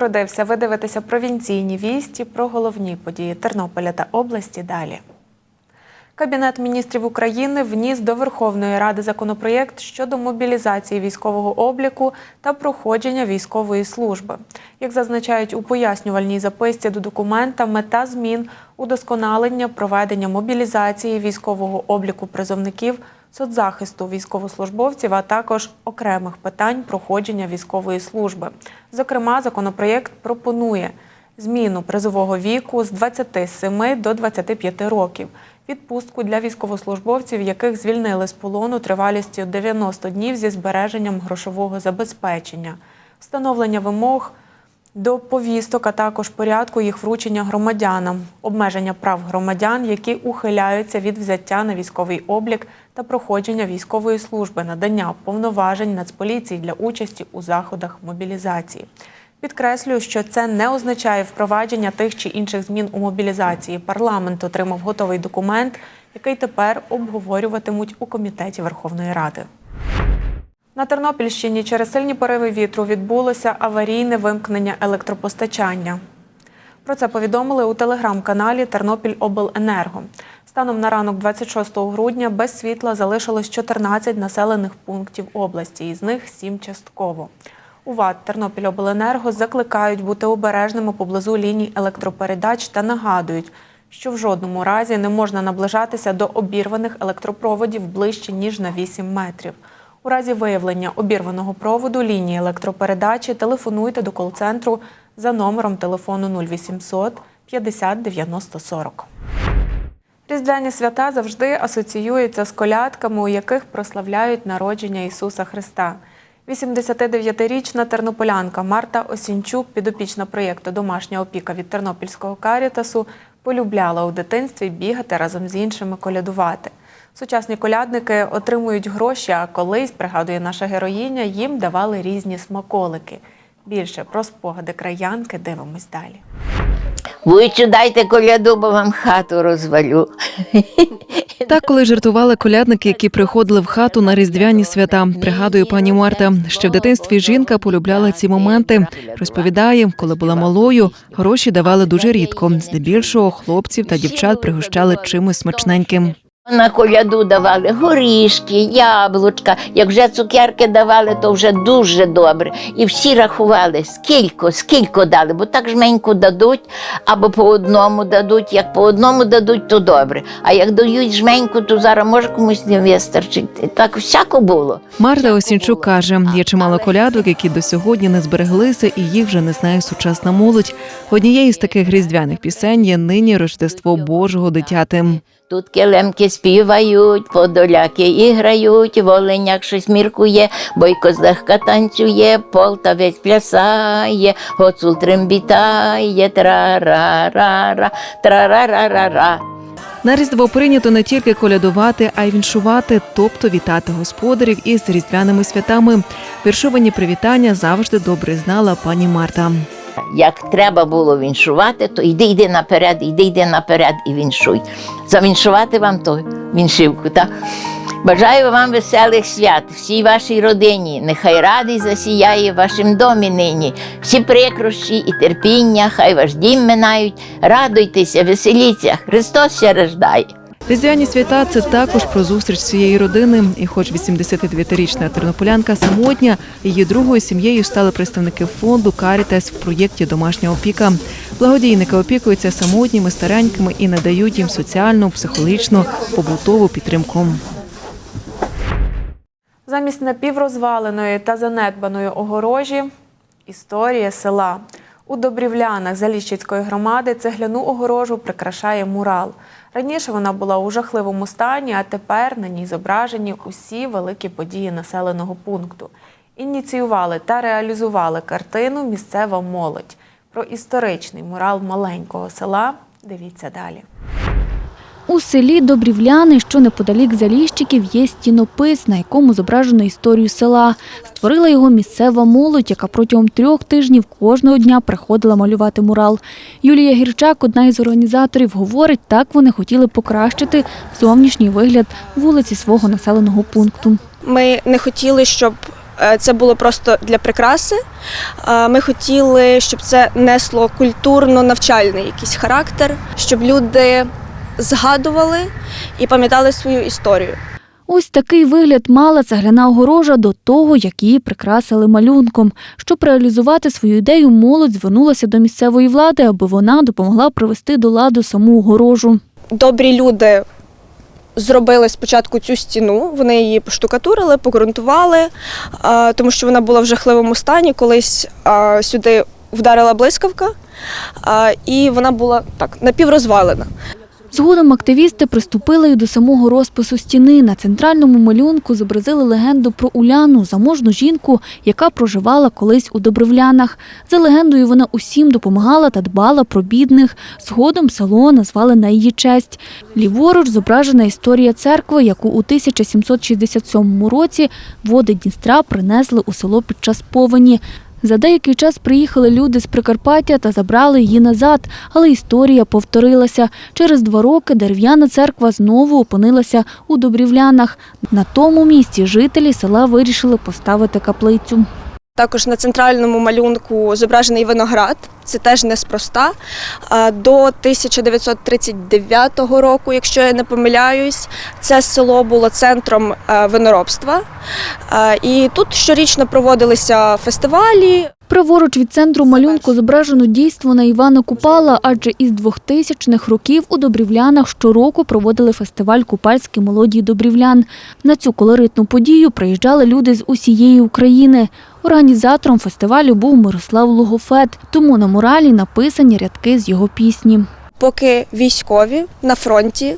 Народився. Ви дивитеся провінційні вісті про головні події Тернополя та області. Далі. Кабінет міністрів України вніс до Верховної Ради законопроєкт щодо мобілізації військового обліку та проходження військової служби. Як зазначають у пояснювальній записці до документа, мета змін удосконалення проведення мобілізації військового обліку призовників, соцзахисту військовослужбовців, а також окремих питань проходження військової служби. Зокрема, законопроєкт пропонує зміну призового віку з 27 до 25 років, відпустку для військовослужбовців, яких звільнили з полону тривалістю 90 днів зі збереженням грошового забезпечення, встановлення вимог до повісток, а також порядку їх вручення громадянам, обмеження прав громадян, які ухиляються від взяття на військовий облік та проходження військової служби, надання повноважень Нацполіції для участі у заходах мобілізації. Підкреслюю, що це не означає впровадження тих чи інших змін у мобілізації. Парламент отримав готовий документ, який тепер обговорюватимуть у комітеті Верховної Ради. На Тернопільщині через сильні пориви вітру відбулося аварійне вимкнення електропостачання. Про це повідомили у телеграм-каналі Тернопільобленерго. Станом на ранок 26 грудня без світла залишилось 14 населених пунктів області, із них 7 частково. У ВАД Тернопільобленерго закликають бути обережними поблизу ліній електропередач та нагадують, що в жодному разі не можна наближатися до обірваних електропроводів ближче ніж на 8 метрів. У разі виявлення обірваного проводу лінії електропередачі телефонуйте до кол-центру за номером телефону 0800 50 90 40. Різдвяні свята завжди асоціюються з колядками, у яких прославляють народження Ісуса Христа. 89-річна тернополянка Марта Осінчук, підопічна проєкту Домашня опіка від Тернопільського карітасу, полюбляла у дитинстві бігати разом з іншими колядувати. Сучасні колядники отримують гроші, а колись, пригадує наша героїня, їм давали різні смаколики. Більше про спогади краянки дивимось далі. Вуйчу, дайте коляду, бо вам хату розвалю. Так, коли жартували колядники, які приходили в хату на різдвяні свята, пригадує пані Марта. Ще в дитинстві жінка полюбляла ці моменти. Розповідає, коли була малою, гроші давали дуже рідко. Здебільшого хлопців та дівчат пригощали чимось смачненьким. На коляду давали горішки, яблучка. Як вже цукерки давали, то вже дуже добре. І всі рахували, скільки, скільки дали, бо так жменьку дадуть, або по одному дадуть. Як по одному дадуть, то добре. А як дають жменьку, то зараз може комусь не вистачить. Так всяко було. Марта Осінчук каже, є чимало колядок, які до сьогодні не збереглися, і їх вже не знає сучасна молодь. Однією з таких різдвяних пісень є нині Рождество Божого дитяти. Тут килемки співають, подоляки і грають, воленяк щось міркує, бойко злегка танцює, полтавець плясає, гоцул трембітає, тра-ра-ра-ра, тра-ра-ра-ра-ра. На різдво прийнято не тільки колядувати, а й віншувати, тобто вітати господарів із різдвяними святами. Віршовані привітання завжди добре знала пані Марта. Як треба було віншувати, то йди, йди наперед, йди, йди наперед і віншуй. Завіншувати вам то віншивку. Та? Бажаю вам веселих свят, всій вашій родині. Нехай радий засіяє в вашім домі нині. Всі прикрощі і терпіння, хай ваш дім минають. Радуйтеся, веселіться, Христос ся рождає. Різдвяні свята це також про зустріч всієї родини. І, хоч 89-річна тернополянка самотня, її другою сім'єю стали представники фонду Карітес в проєкті Домашня опіка. Благодійники опікуються самотніми, старенькими і надають їм соціальну, психологічну, побутову підтримку. Замість напіврозваленої та занедбаної огорожі історія села. У Добрівлянах Заліщицької громади цегляну огорожу прикрашає мурал. Раніше вона була у жахливому стані, а тепер на ній зображені усі великі події населеного пункту. Ініціювали та реалізували картину місцева молодь. Про історичний мурал маленького села дивіться далі. У селі Добрівляни, що неподалік Заліщиків, є стінопис, на якому зображено історію села. Створила його місцева молодь, яка протягом трьох тижнів кожного дня приходила малювати мурал. Юлія Гірчак, одна із організаторів, говорить, так вони хотіли покращити зовнішній вигляд вулиці свого населеного пункту. Ми не хотіли, щоб е, це було просто для прикраси. Е, Ми хотіли, щоб це несло культурно-навчальний якийсь характер, щоб люди згадували і пам'ятали свою історію. Ось такий вигляд мала цегляна огорожа до того, як її прикрасили малюнком. Щоб реалізувати свою ідею, молодь звернулася до місцевої влади, аби вона допомогла привести до ладу саму огорожу. Добрі люди зробили спочатку цю стіну, вони її поштукатурили, погрунтували, тому що вона була в жахливому стані. Колись сюди вдарила блискавка, і вона була так напіврозвалена. Згодом активісти приступили й до самого розпису стіни. На центральному малюнку зобразили легенду про Уляну, заможну жінку, яка проживала колись у Добривлянах. За легендою, вона усім допомагала та дбала про бідних. Згодом село назвали на її честь. Ліворуч зображена історія церкви, яку у 1767 році води Дністра принесли у село під час повені. За деякий час приїхали люди з Прикарпаття та забрали її назад, але історія повторилася. Через два роки дерев'яна церква знову опинилася у Добрівлянах. На тому місці жителі села вирішили поставити каплицю. Також на центральному малюнку зображений виноград. Це теж неспроста. До 1939 року, якщо я не помиляюсь, це село було центром е, виноробства. І тут щорічно проводилися фестивалі. Праворуч від центру малюнку зображено дійство на Івана Купала, адже із 2000-х років у Добрівлянах щороку проводили фестиваль купальські мелодії Добрівлян. На цю колоритну подію приїжджали люди з усієї України. Організатором фестивалю був Мирослав Логофет, тому на муралі написані рядки з його пісні. Поки військові на фронті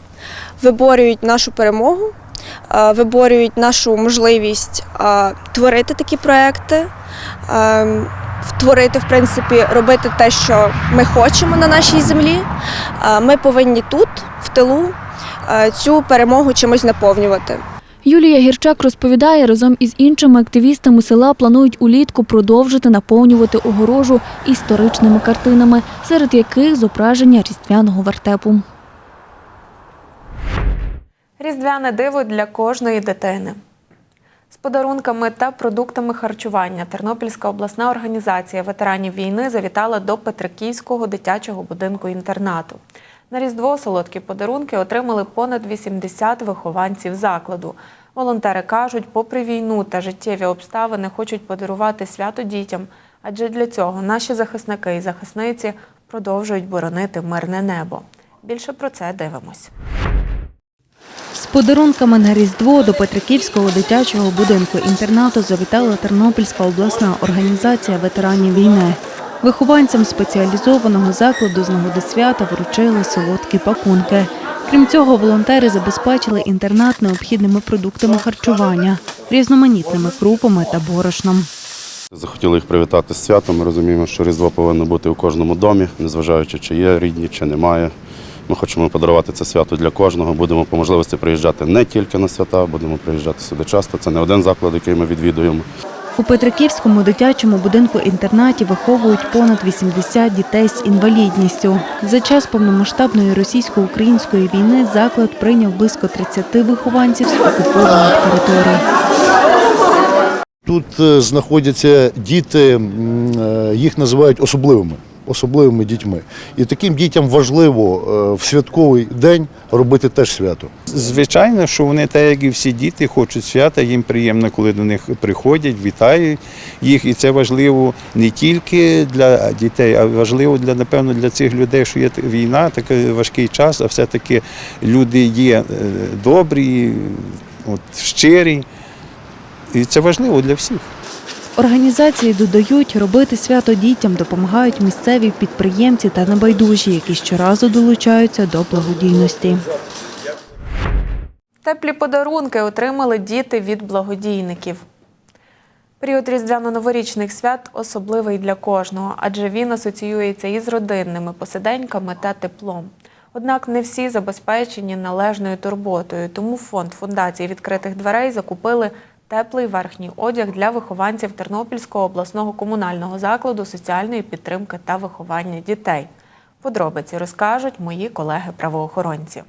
виборюють нашу перемогу, виборюють нашу можливість е, творити такі проекти, е, творити, в принципі, робити те, що ми хочемо на нашій землі. е, Ми повинні тут, в тилу, е, цю перемогу чимось наповнювати. Юлія Гірчак розповідає, разом із іншими активістами села планують улітку продовжити наповнювати огорожу історичними картинами, серед яких зображення різдвяного вертепу. Різдвяне диво для кожної дитини. З подарунками та продуктами харчування Тернопільська обласна організація ветеранів війни завітала до Петриківського дитячого будинку інтернату. На Різдво солодкі подарунки отримали понад 80 вихованців закладу. Волонтери кажуть, попри війну та життєві обставини хочуть подарувати свято дітям, адже для цього наші захисники і захисниці продовжують боронити мирне небо. Більше про це дивимось. Подарунками на Різдво до Петриківського дитячого будинку інтернату завітала Тернопільська обласна організація ветеранів війни. Вихованцям спеціалізованого закладу з нагоди свята вручили солодкі пакунки. Крім цього, волонтери забезпечили інтернат необхідними продуктами харчування, різноманітними крупами та борошном. Захотіли їх привітати з святом. Ми розуміємо, що Різдво повинно бути у кожному домі, незважаючи, чи є рідні, чи немає. Ми хочемо подарувати це свято для кожного. Будемо по можливості приїжджати не тільки на свята, будемо приїжджати сюди часто. Це не один заклад, який ми відвідуємо. У Петриківському дитячому будинку інтернаті виховують понад 80 дітей з інвалідністю. За час повномасштабної російсько-української війни заклад прийняв близько 30 вихованців з окупованих територій. Тут е, знаходяться діти, е, їх називають особливими, особливими дітьми. І таким дітям важливо е, в святковий день робити теж свято. Звичайно, що вони, так як і всі діти, хочуть свята. Їм приємно, коли до них приходять, вітають їх. І це важливо не тільки для дітей, а важливо для напевно для цих людей, що є війна, такий важкий час, а все-таки люди є е, добрі, от, щирі. І це важливо для всіх. Організації додають, робити свято дітям допомагають місцеві підприємці та небайдужі, які щоразу долучаються до благодійності. Теплі подарунки отримали діти від благодійників. Період різдвяно-новорічних свят особливий для кожного, адже він асоціюється із родинними посиденьками та теплом. Однак не всі забезпечені належною турботою, тому фонд фундації відкритих дверей закупили теплий верхній одяг для вихованців Тернопільського обласного комунального закладу соціальної підтримки та виховання дітей. Подробиці розкажуть мої колеги-правоохоронці.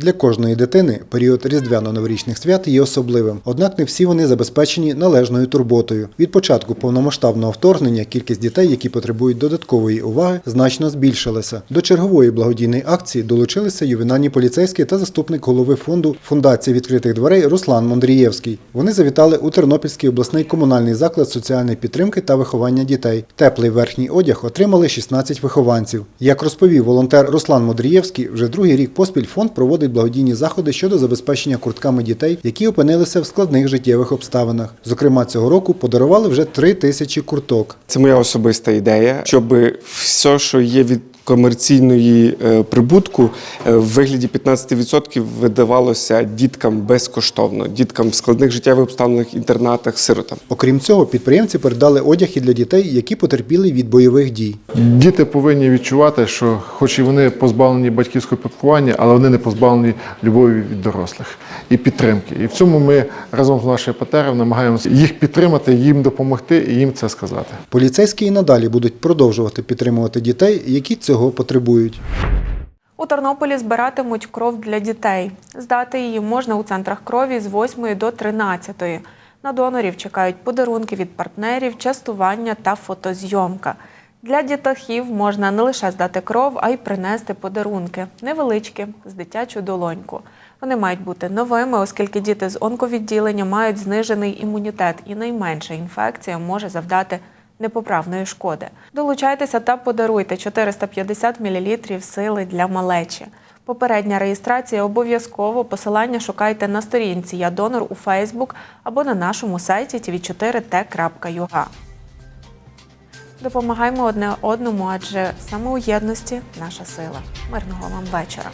Для кожної дитини період різдвяно-новорічних свят є особливим, однак не всі вони забезпечені належною турботою. Від початку повномасштабного вторгнення кількість дітей, які потребують додаткової уваги, значно збільшилася. До чергової благодійної акції долучилися ювенальні поліцейські та заступник голови фонду Фундації відкритих дверей Руслан Мондрієвський. Вони завітали у Тернопільський обласний комунальний заклад соціальної підтримки та виховання дітей. Теплий верхній одяг отримали 16 вихованців. Як розповів волонтер Руслан Модрієвський, вже другий рік поспіль фонд проводить благодійні заходи щодо забезпечення куртками дітей, які опинилися в складних життєвих обставинах. Зокрема, цього року подарували вже три тисячі курток. Це моя особиста ідея, щоб все, що є від комерційної е, прибутку, е, в вигляді 15% видавалося діткам безкоштовно, діткам в складних життєвих обставинах, інтернатах, сиротам. Окрім цього, підприємці передали одяг і для дітей, які потерпіли від бойових дій. Діти повинні відчувати, що хоч і вони позбавлені батьківського піклування, але вони не позбавлені любові від дорослих і підтримки. І в цьому ми разом з нашою ПТР намагаємося їх підтримати, їм допомогти і їм це сказати. Поліцейські і надалі будуть продовжувати підтримувати дітей, які цього потребують. У Тернополі збиратимуть кров для дітей. Здати її можна у центрах крові з 8 до 13. На донорів чекають подарунки від партнерів, частування та фотозйомка. Для дітахів можна не лише здати кров, а й принести подарунки невеличкі з дитячу долоньку. Вони мають бути новими, оскільки діти з онковідділення мають знижений імунітет, і найменша інфекція може завдати непоправної шкоди. Долучайтеся та подаруйте 450 мл сили для малечі. Попередня реєстрація обов'язково. Посилання шукайте на сторінці Я донор у Фейсбук або на нашому сайті tv4t.ua. Допомагаємо одне одному, адже саме у єдності наша сила. Мирного вам вечора.